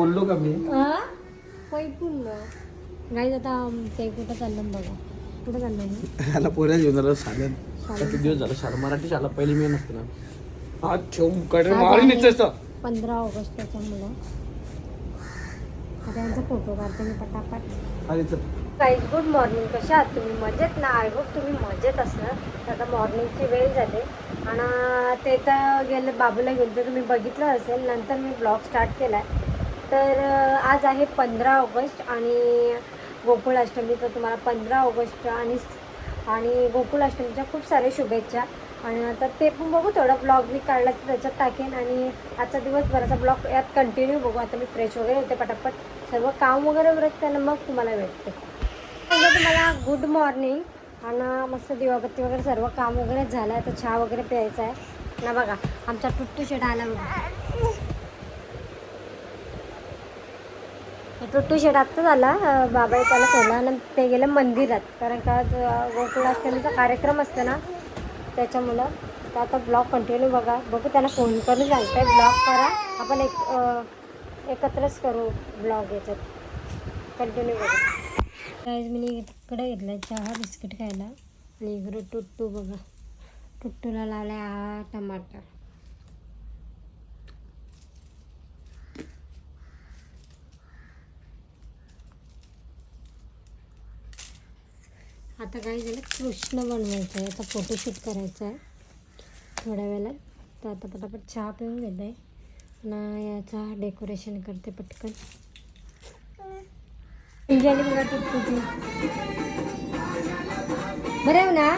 बोललो का मी? पैकून गाईज आता ते कुठं चाललं बघा. कुठं चाललं मी पोऱ्या घेऊन साधन किती दिवस झालं शाळा मराठी शाळा पहिली मी नसते ना. हा ठेवून कडे आज मारून आहे. पंधरा आता यांचा फोटो काढते मी पटापट. अरे चल. गाईज गुड मॉर्निंग कशा आहात तुम्ही? मजेत ना? आय होप तुम्ही मजेत असणार. तर आता मॉर्निंगची वेळ झाली. आणि ते तर गेलं बाबूला घेऊन तर तुम्ही बघितलं असेल. नंतर मी ब्लॉग स्टार्ट केला आहे तर आज आहे पंधरा ऑगस्ट आणि गोकुळाष्टमी तर तुम्हाला पंधरा ऑगस्ट आणि आणि गोकुळाष्टमीच्या खूप साऱ्या शुभेच्छा. आणि आता ते पण बघू थोडा ब्लॉग मी काढला तर त्याच्यात टाकेन. आणि आजचा दिवसभराचा ब्लॉग यात कंटिन्यू बघू. आता मी फ्रेश वगैरे होते पटापट. सर्व काम वगैरे उरत त्यांना मग तुम्हाला भेटते. म्हणजे तुम्हाला गुड मॉर्निंग आणि मस्त दिवाबत्ती वगैरे सर्व काम वगैरे झालं आहे तर चहा वगैरे प्यायचा आहे. ना बघा आमचा टुट्टू शेट आला बघा. टुट्टू शेट आत्ता झाला बाबा त्याला सोडला आणि ते गेलं मंदिरात. कारण का गोकुळाष्टमीचा कार्यक्रम असतो ना त्याच्यामुळं तर आता ब्लॉग कंटिन्यू बघा. बघू त्याला फोन करून सांगताय ब्लॉग करा. आपण एक एकत्रच करू ब्लॉग याच्यात. कंटिन्यू बघा. गाईज मी इकडे घेतला चहा बिस्किट खायला. आणि इकडं टुट्टू बघा. टुट्टूला लावला हा टमाटर. आता काय झालं? कृष्ण बनवायचं आहे आता फोटोशूट करायचा आहे थोड्या वेळात. तर आता पटापट चहा पिऊन घेत. आहे ना याचा डेकोरेशन करते पटकन. झाली बघा बरं आहे ना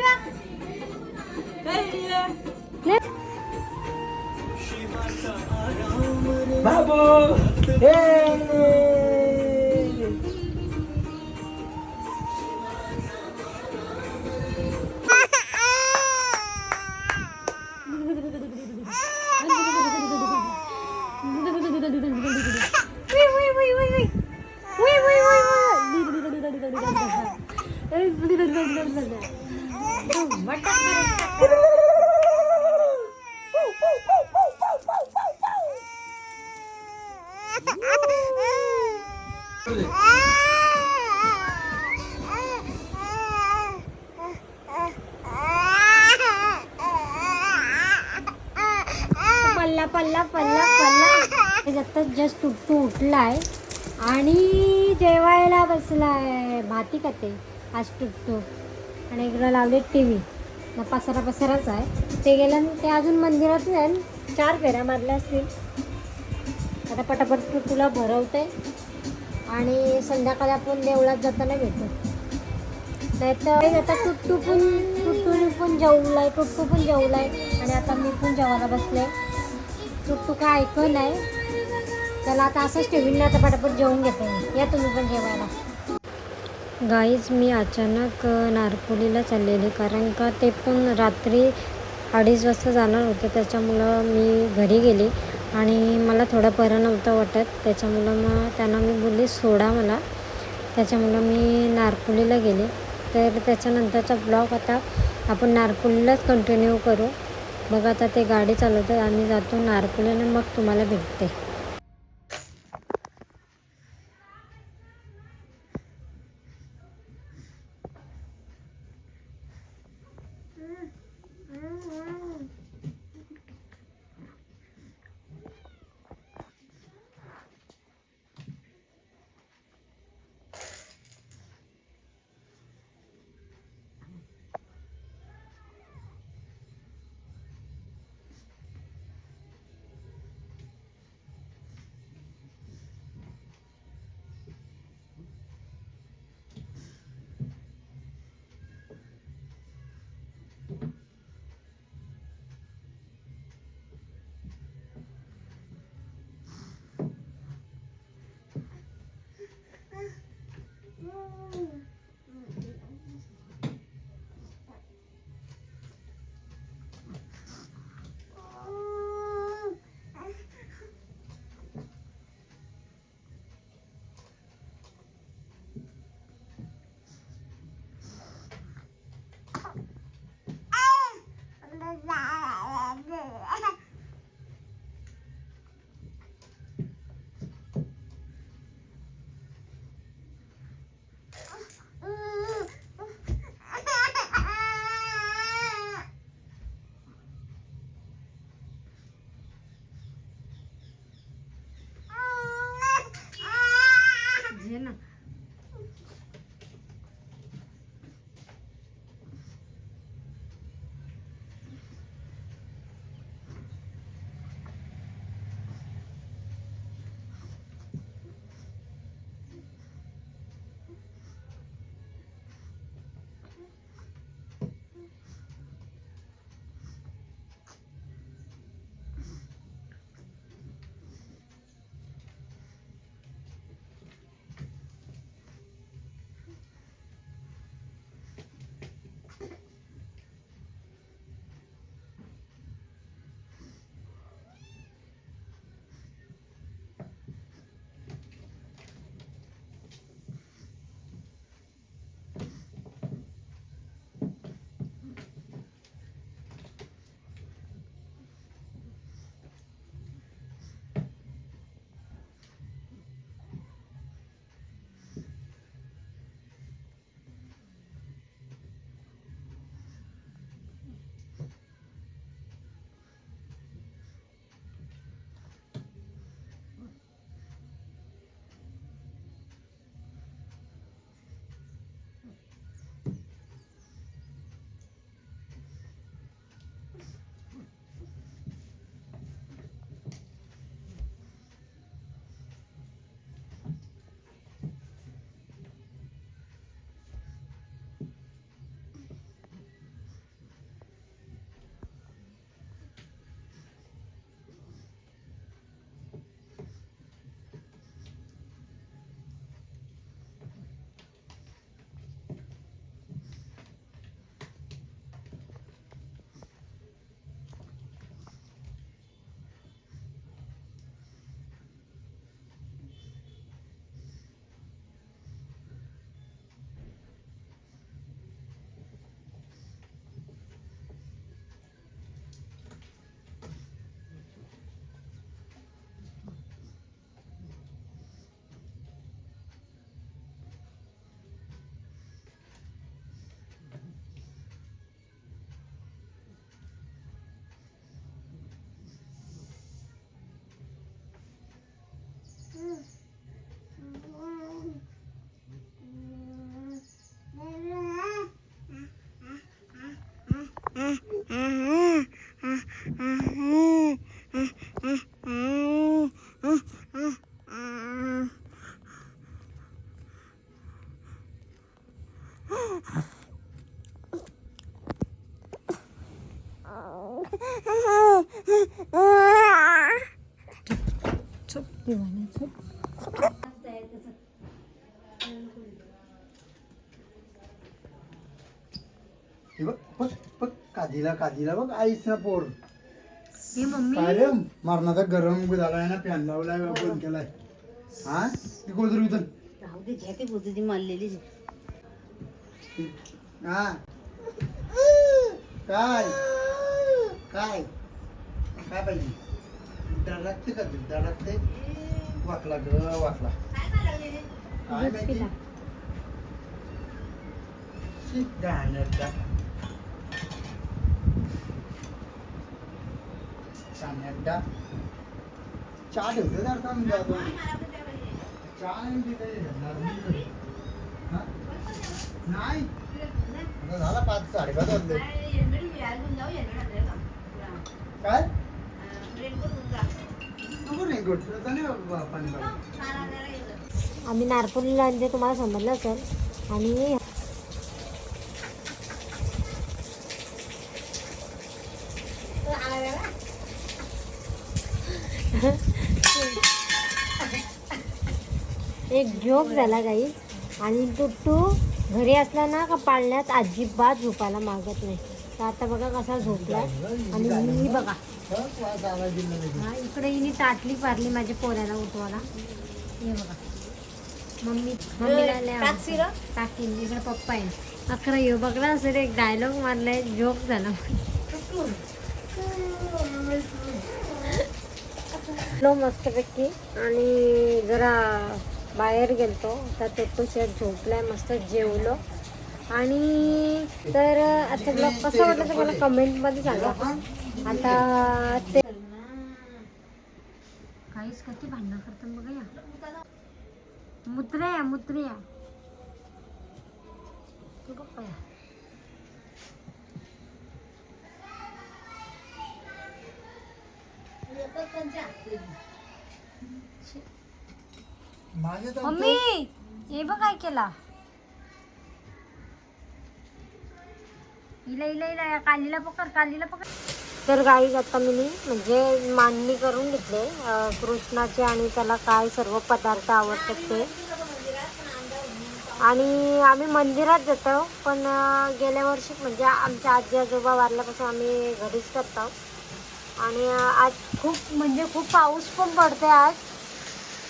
बा. बाबू. टुट्टू आणि जेवायला बसलाय. भाती का ते? आज टुट्टू आणि इकडं लावले टी व्ही. मग पसारा पसाराच आहे. ते गेलं आणि ते अजून मंदिरात जाईल चार फेऱ्या मारल्या असतील. आता पटापट तुला भरवते. आणि संध्याकाळी आपण देवळात जाताना भेटतो नाही तर आता टुट्टू पण टुट्टूने पण जेवलाय टुट्टू पण जेवलाय. आणि आता मी पण जेवायला बसले. टुट्टू काय ऐकू नाही. चला आता असंच ठेवीन आता पटापट जेवून घेते या तुम्ही पण जेवायला. गाईज मी अचानक अ, नारपोलीला चाललेली कारण का ते पण रात्री अडीच वाजता जाणार होते त्याच्यामुळं मी घरी गेली आणि मला थोडं बरं नव्हतं वाटत. त्याच्यामुळं मग त्यांना मी बोलली सोडा मला. त्याच्यामुळं मी नारपोलीला गेले. तर त्याच्यानंतरचा ब्लॉग आता आपण नारपोलीलाच कंटिन्यू करू. बघा आता ते गाडी चालवतात आम्ही जातो नारपोलीने मग तुम्हाला भेटते. 啊啊啊啊啊啊啊啊啊啊啊 काजीला काजीला बघ आईस ना पोर. हे मम्मी. काय रे मरणाचा गरम झालाय ना फॅन लावलाय बंद केलाय. हा? ती गोदर उचल. राहू दे घ्या ती बोलते ती मारलेली. हा. काय? काय? काय पाहिजे? धडकते का तू? धडकते वाकला ग वाकला. काय. शी, घाणेरडा. घाणेरडा. चहा ठेवते जर का म्हणजे चहा नाही. नाही. आता झाला पाच साडेपाच वाजले. काय? नको रेनकोट तुला नाही बाबा पाणी आम्ही नारपोलीला म्हणजे तुम्हाला समजलं असेल. आणि एक जोक झाला काही आणि टुट्टू घरी असला ना का पाळण्यात अजिबात झोपायला मागत नाही. तर आता बघा कसा झोपलाय आणि मी बघा. हा इकडे हिने ताटली पारली माझ्या पोऱ्याला उठवायला. हे बघा. मम्मी आवडतं. टाकीन. इकडे पप्पा आहे. अकरा येऊ. बघला असेल एक डायलॉग मारलाय. जोक झाला. लो मस्तपैकी. आणि जरा बाहेर गेलतो तर तो शेट झोपलाय मस्त जेवलो. आणि तर आता ब्लॉग कसं वाटलं तर मला कमेंटमध्ये सांगा. आता ते काहीच काही भांडणं करतात मग या. मुत्र्या मुत्र्या. तू बघ या माझे तर मम्मी हे बघ काय केला इला इला इला या कालीला पकड कालीला पकड. तर गाई आता मी म्हणजे मांडणी करून घेतले. कृष्णाचे आणि त्याला काय सर्व पदार्थ आवडतात ते. आणि आम्ही मंदिरात जातो पण गेल्या वर्षी म्हणजे आमच्या आजी आजोबा वारल्यापासून आम्ही घरीच करतो. आणि आज खूप म्हणजे खूप पाऊस पण पडते आज.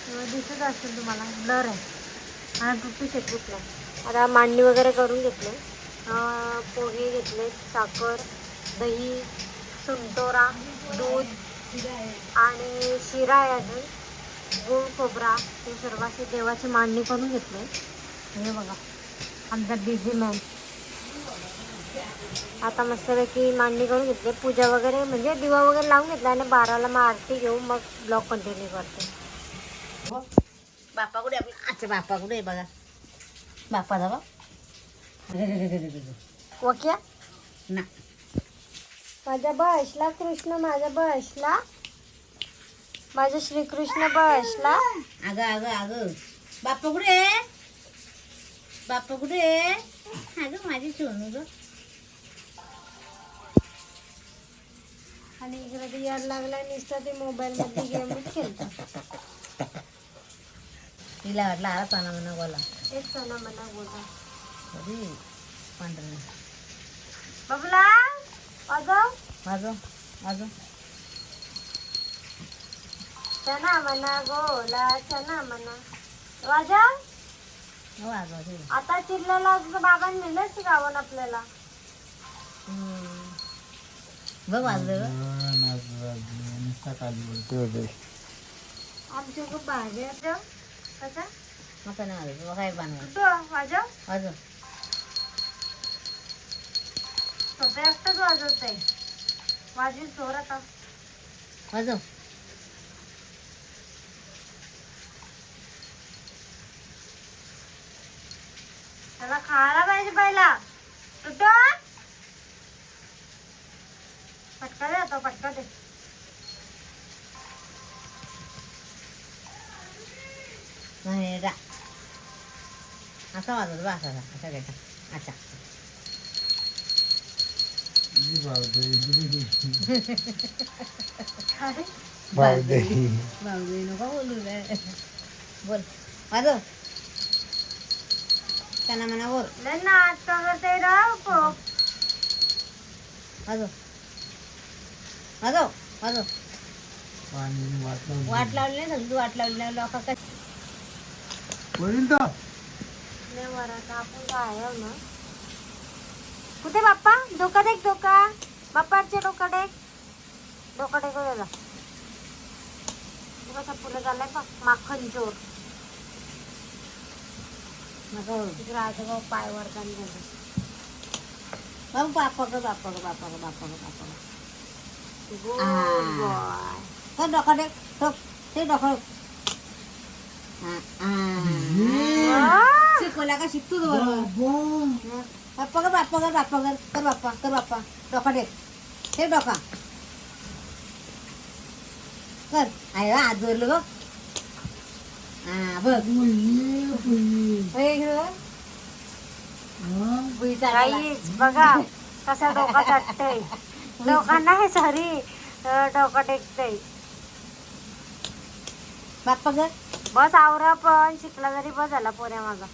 दिसत असेल तुम्हाला ब्लर आहे. आणि टुट्टू शेकूतला आता मांडणी वगैरे करून घेतले. पोहे घेतले साखर दही सुंटोरा दूध आणि शिरा आहे अजून. गुळ खोबरा हे सर्व अशी देवाची मांडणी करून घेतले. हे बघा आमचा बिझी मॅन आता मस्तपैकी मांडणी करून घेतली. पूजा वगैरे म्हणजे दिवा वगैरे लावून घेतला आणि बाराला मग आरती घेऊन मग ब्लॉग कंटिन्यू करते. बापा कुठे आपला अच्छा बापा कुठे बघा. बापा जावा ओके? ना. माझा बसला कृष्ण माझा बसला माझा श्रीकृष्ण बसला अगं अगं अगं. बापा कुठे आहे बापा कुठे अगं माझी सोनू ग. आणि इकडे यायला लागला नुसतं ते मोबाईल मध्ये गेमच खेळतात तिला वाटलं आला पाना म्हणा बोला. एक सणा मना बोला. अरे पांढरं. बबला वाजव वाजव वाजव चना मना गोला चना मना वाजव हो वाजव ते आता चिरलेला बाबांनी नेलंच गावून आपल्याला. बघ वाजलं आमच्या खूप भाजी आहे कसा? नाही काय वाजव. वाजव. स्वतः एकटाच चोर आता. वाजव. त्याला खायला पाहिजे पहिला. तुटो पटका दे आता पटका दे. नाही रा असा वाजवतो बा असा असा घ्यायचा अच्छा काय बावदे बाबू नको बोलू रे बोल वाजव त्यांना म्हणा बोल नाच करते राव वाजव वाट लावली नाही सगळी वाट लावली नाही लोक वडील तर. ना. कुठे बाप्पा? डोका देख डोका. बाप्पाचे डोका देख. डोका टेको त्याला कसा फुलं झालाय माखन आजोबा पाय बाबू बापा ग बापा ग बापा ग बापा ग बापा ग डोकं दे ठोक ते डोकं. शिकवल्या का? शिकतो तू बरोबर. बाप्पा कर बाप्पा कर बाप्पा कर कर बाप्पा कर बाप्पा. डोका दे ते डोका. कर. आहे बा, हात जोडलं बघ हा बघ. हे बघा कसा डोका चाटतय. डोका नाही सॉरी डोका टेकतय. बाप्पा कर बस आवरा पण शिकला जरी बस झाला पोऱ्या माझा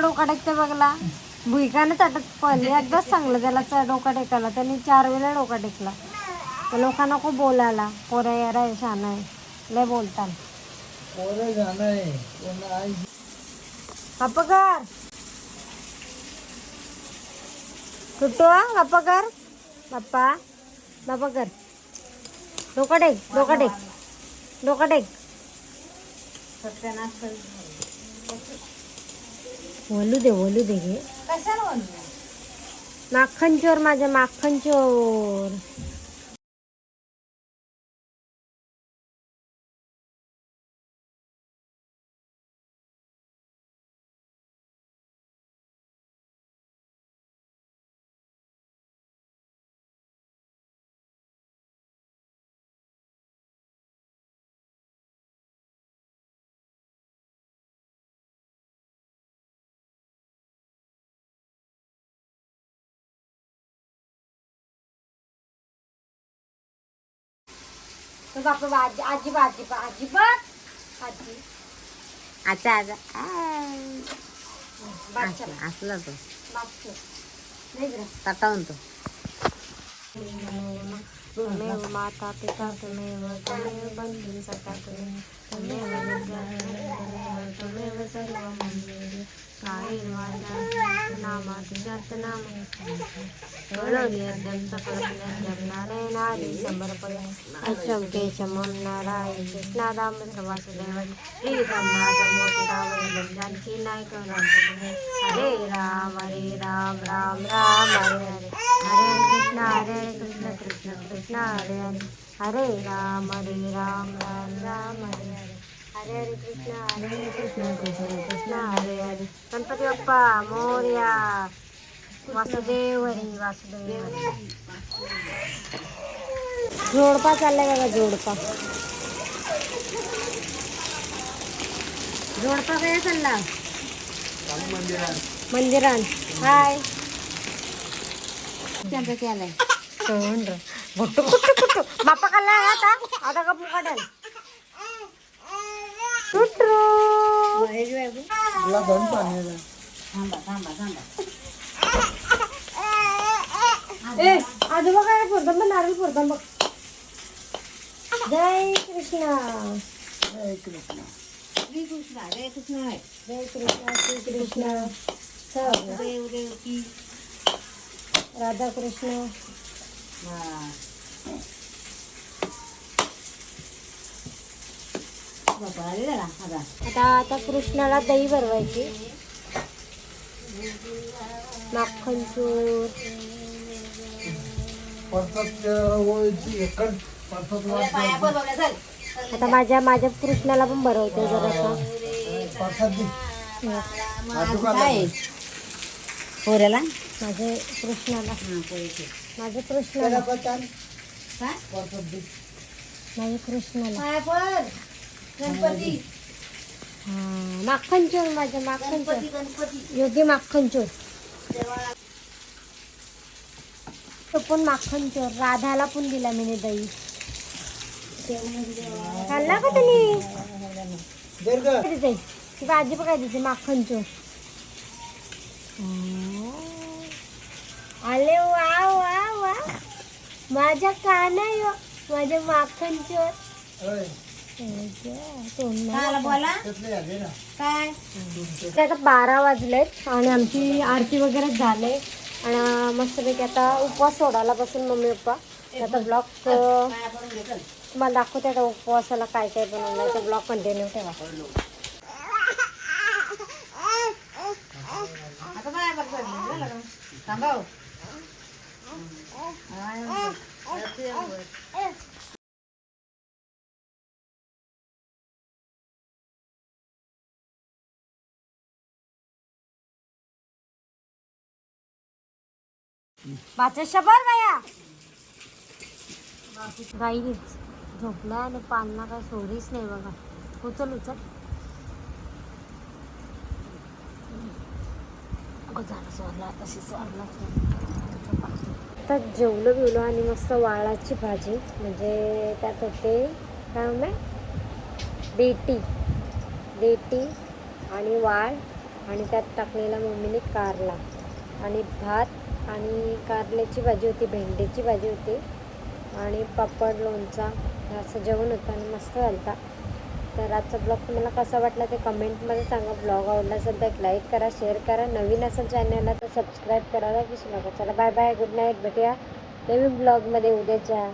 डोका टेकते बघला. भुईकाने चाटत पण एकदाच सांगलं त्याला चा- डोका टेकायला त्यांनी चार वेळा डोका टेकला. तर लोकांना खूप बोलायला. पोऱ्या यारा आहे शान आहे. लय आई अपकार टुट्टू बाप्पा कर. बाप्पा बाप्पा कर. डोका टेक डोका टेक डोका टेक वलू दे वलू दे घे माखन चोर माझा माखन चोर तो बापा आजी आजी आजी आजी बघ आजी. आता. असला तो. तटावून तो. त्वमेव माता पिता त्वमेव त्वमेव बन्धुः सखा त्वमेव सर्वं मम नारायणादि समर्पय अच्चं केशमं नारायण कृष्णादामोदर वासुदेव जानकी नायक हरे राम हरे राम राम राम हरे हरे हरे कृष्ण हरे कृष्ण कृष्ण कृष्ण हरे हरे हरे राम हरे राम राम राम हरे हरे. हरे हरे कृष्ण हरे कृष्ण कृष्ण कृष्ण हरे हरे. गणपती बाप्पा मोर्या. वासुदेव हरी वासुदेव जोडपा चाललाय बघा जोडपा. जोडपा काय चालला? मंदिरान हाय. त्यापैकी आलाय. भुट्टू कुट्टू कुट्टू बाप्पा खाल्ला आता आता का मुकाटल टुट्रू महेश बाबू तुला दोन पाणी आहे. थांबा थांबा थांबा ए आजोबा काय फोडतात बघ नारळ फोडतात बघ जय कृष्ण जय कृष्ण श्री आता आता आता कृष्णाला दही भरवायची. माखन चूर आता माझ्या माझ्या कृष्णाला पण भरवते जरासा. परसात दे माझं काय पोऱ्याला माझे कृष्णाला हां कृष्णाला पाया पड गणपती. हा माखन चोर माझ्या माखन चोर गणपती. योगी माखन चोर तो पण माखन चोर राधाला पण दिला मी दही खाल्ला का तुम्ही तिथे ती भाजी पण काय तिथे माखन चोर हा. आले वा. माझ्या कानाय माझ्या माखन चोर काला बोला. काय? आता बारा वाजलेत आणि आमची आरती वगैरे झाले. आणि मस्तपैकी आता उपवास सोडायला बसून मम्मी पप्पा. आता ब्लॉग तुम्हाला दाखवते आता उपवासाला काय काय बनवलं तर ब्लॉग कंटिन्यू ठेवा. आता झालं का? शबर बाया गाई झोपला आणि पालना काय सोडीच नाही बघा. हो, उचल उचल. अगं झालं सोडला. तशी सोडला आता जेवलो बिवलो आणि मस्त वाळाची भाजी. म्हणजे त्यात होते काय म्हणणे देटी देटी आणि वाळ आणि त्यात टाकलेला मम्मीने कारला. आणि भात आणि कारल्याची भाजी होती भेंडीची भाजी होती. आणि पापड लोणचा असं जेवण होतं आणि मस्त घालता तर आजचा ब्लॉग तुम्हाला कसा वाटला ते कमेंटमध्ये सांगा. ब्लॉग आवडला असेल तर एक लाईक करा शेअर करा. नवीन असेल चॅनलला तर सबस्क्राईब करायला विसरू नका. चला बाय बाय. Good night. भेटूया नवीन ब्लॉगमध्ये उद्याच्या.